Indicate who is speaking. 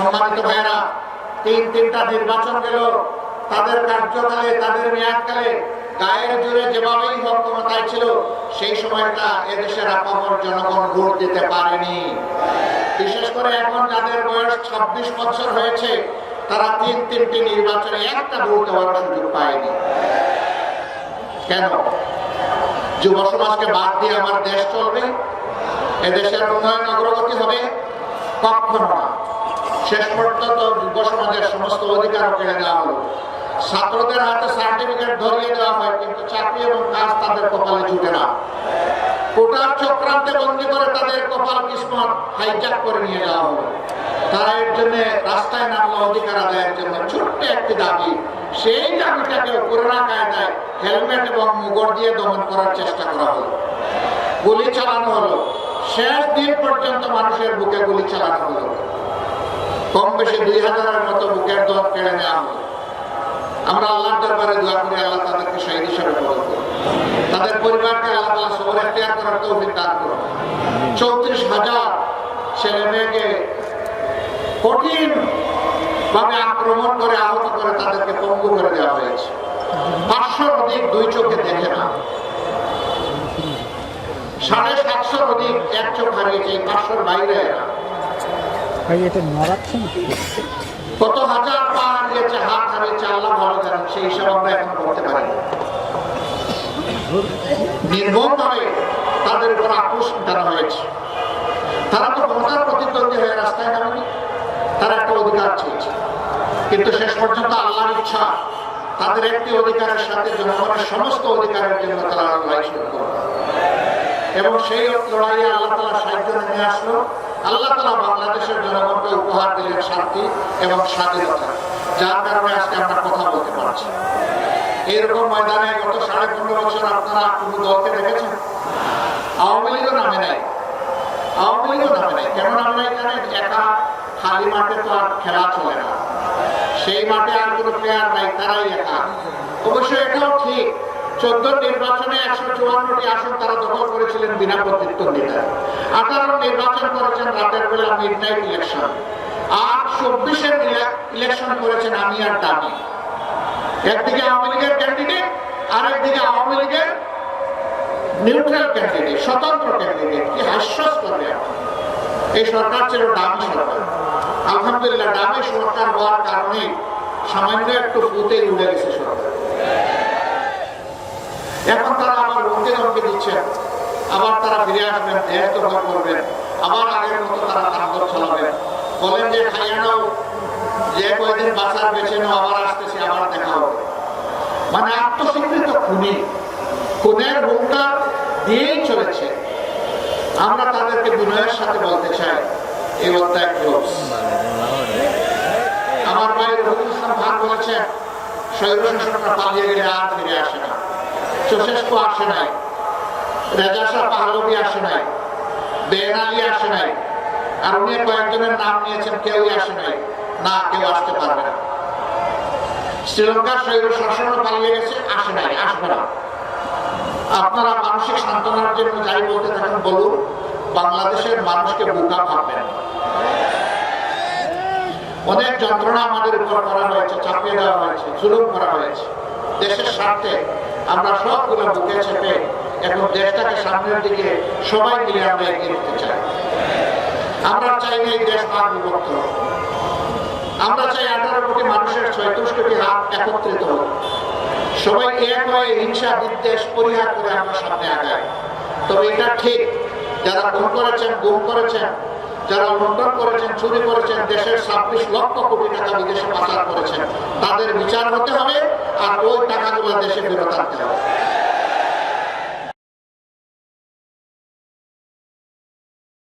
Speaker 1: সম্মানিত ভাইয়েরা, তিন তিনটা নির্বাচন গেল। তাদের কার্যকালে, তাদের মেয়াদকালে, গায়ের জোরে যেভাবেই হোক ক্ষমতায় ছিল, সেই সময়টা এদেশের আপামর জনগণ ভোট দিতে পারেনি। বিশেষ করে এখন যাদের বয়স ছাব্বিশ বছর হয়েছে, তারা তিন তিনটি নির্বাচনে একটা ভোট দেওয়ার সুযোগ পায়নি। কেন? যুব সমাজকে বাদ দিয়ে আমার দেশ চলবে, এদেশের উন্নয়ন অগ্রগতি হবে, কখনো না। শেষ পর্যন্ত যুব সমাজের সমস্ত অধিকার কেড়ে নেওয়া হলো। ছাত্রদের হাতে সার্টিফিকেট ধরিয়ে দেওয়া হয়, কিন্তু চাকরি এবং কাজ তাদের কপালে জুটে না। কোটার চক্রান্তে বন্দি করে তাদের কপাল কিসমত হাইজ্যাক করে নিয়ে যাওয়া হলো। তারা এর জন্য রাস্তায় নামলো অধিকার আদায়ের জন্য ছোট্ট একটি দাবি, সেই দাবিটাকে করোনা কায়দায় হেলমেট এবং মুগর দিয়ে দমন করার চেষ্টা করা হলো। গুলি চালানো হলো। শেষ দিন পর্যন্ত মানুষের বুকে গুলি চালানো হলো। কম বেশি দুই হাজারের মতো কেড়ে নেওয়া আমরা আল্লাহ তাদের পরিবারকে আল্লাহ চৌত্রিশ হাজার ছেলে মেয়েকে কঠিন ভাবে আক্রমণ করে আহত করে তাদেরকে পঙ্গু করে দেওয়া হয়েছে। পাঁচশোর অধিক দুই চোখে দেখে না। সাড়ে সাতশোর অধিক এক চোখ হারিয়েছে পাঁচশোর বাইরে এরা।
Speaker 2: ভাই, এটা নড়াচ্ছে না?
Speaker 1: কত হাজার হাত হারিয়েছে সেই হিসাব আমরা এখন করতে পারি। তাদের উপর হয়েছে। তারা তো প্রতিদ্বন্দ্বী হয়ে রাস্তায় নামেনি, তারা একটা অধিকার চেয়েছে। কিন্তু শেষ পর্যন্ত আল্লাহর ইচ্ছা, তাদের একটি অধিকারের সাথে জনগণের সমস্ত অধিকারের জন্য তারা লড়াই শুরু করবে এবং সেই লড়াইয়ে আল্লাহ তালা সাহায্য উপহার দিলেন শান্তি এবং স্বাধীনতা, যার কারণে আজকে আমরা কথা বলতে পারছি। এইরকম ময়দানে সাড়ে পনেরো বছর আপনারা কোনো দলকে দেখেছেন? আওয়ামী লীগও নামে নাই। আওয়ামী লীগও নামে নাই। কেন নাই জানেন? একা খালি মাঠে তো আর খেলা সেই মাঠে আর কোনো প্লেয়ার নাই, তারাই একা। অবশ্যই এটাও ঠিক। চোদ্দ নির্বাচনে একশো চুয়ান্নটি আসন তারা দখল করেছিলেন বিনা প্রতিদ্বন্দ্বিতায় আঠারো নির্বাচন করেছেন রাতের বেলা মিড নাইট ইলেকশন আর চব্বিশের ইলেকশন করেছেন আমি আর দামি। একদিকে আওয়ামী লীগের ক্যান্ডিডেট আর একদিকে আওয়ামী লীগের নিউট্রাল ক্যান্ডিডেট স্বতন্ত্র ক্যান্ডিডেট কি হাস্যস্কর ব্যাপার। এই সরকার ছিল দামি সরকার। আলহামদুলিল্লাহ, দামি সরকার হওয়ার কারণে সামান্য একটু ফুতে উড়ে গেছে সরকার। এখন তারা আবার রঙে রঙে দিচ্ছেন। আবার তারা ফিরে আসবেন দখল করবেন আবার আগের মতো তারা তাণ্ডব চালাবেন। বলেন যে, খাইয়ে নাও। যে কয়দিন বাঁচার বেছে নাও, আবার আসতেছে, আবার দেখা হবে। মানে আত্মস্বীকৃত খুনি। খুনের হুঙ্কার দিয়েই চলেছে। আমরা তাদেরকে বিনয়ের সাথে বলতে চাই, এই অধ্যায় আমার ভাই ইসলাম ভাগ বলেছেন শাসনরা পালিয়ে গেলে আর ফিরে আসে না। চোশেস্কো আসে নাই। রেজা শাহ পাহলবি আসে নাই। আসে নাই। আর উনি কয়েকজনের নাম নিয়েছেন, কেউই আসে নাই। না, কেউ আসতে পারবে না। শ্রীলঙ্কার আপনারা মানসিক সান্ত্বনার জন্য যাই বলতে থাকেন, বলুন, বাংলাদেশের মানুষকে বোকা অনেক যন্ত্রণা আমাদের উপর করা হয়েছে, চাপিয়ে দেওয়া হয়েছে, জুলুম করা হয়েছে। দেশের স্বার্থে আমরা সবগুলো বুকে চেপে এখন দেশটাকে সামনের দিকে সবাই মিলে আমরা এগিয়ে নিতে চাই। আমরা চাই না এই দেশ ভাগ বিভক্ত আমরা চাই আঠারো কোটি মানুষের ছয়ত্রিশটি হাত একত্রিত হোক। সবাই এক হয়ে হিংসা বিদ্বেষ পরিহার করে আমরা সামনে আগাই। তবে এটা ঠিক, যারা খুন করেছেন, গুম করেছেন, যারা লন্ডন করেছেন, চুরি করেছেন, দেশের ছাব্বিশ লক্ষ কোটি টাকা বিদেশে পাচার করেছেন, তাদের বিচার হতে হবে, আর ওই টাকাগুলো দেশে ফেরত আনতে হবে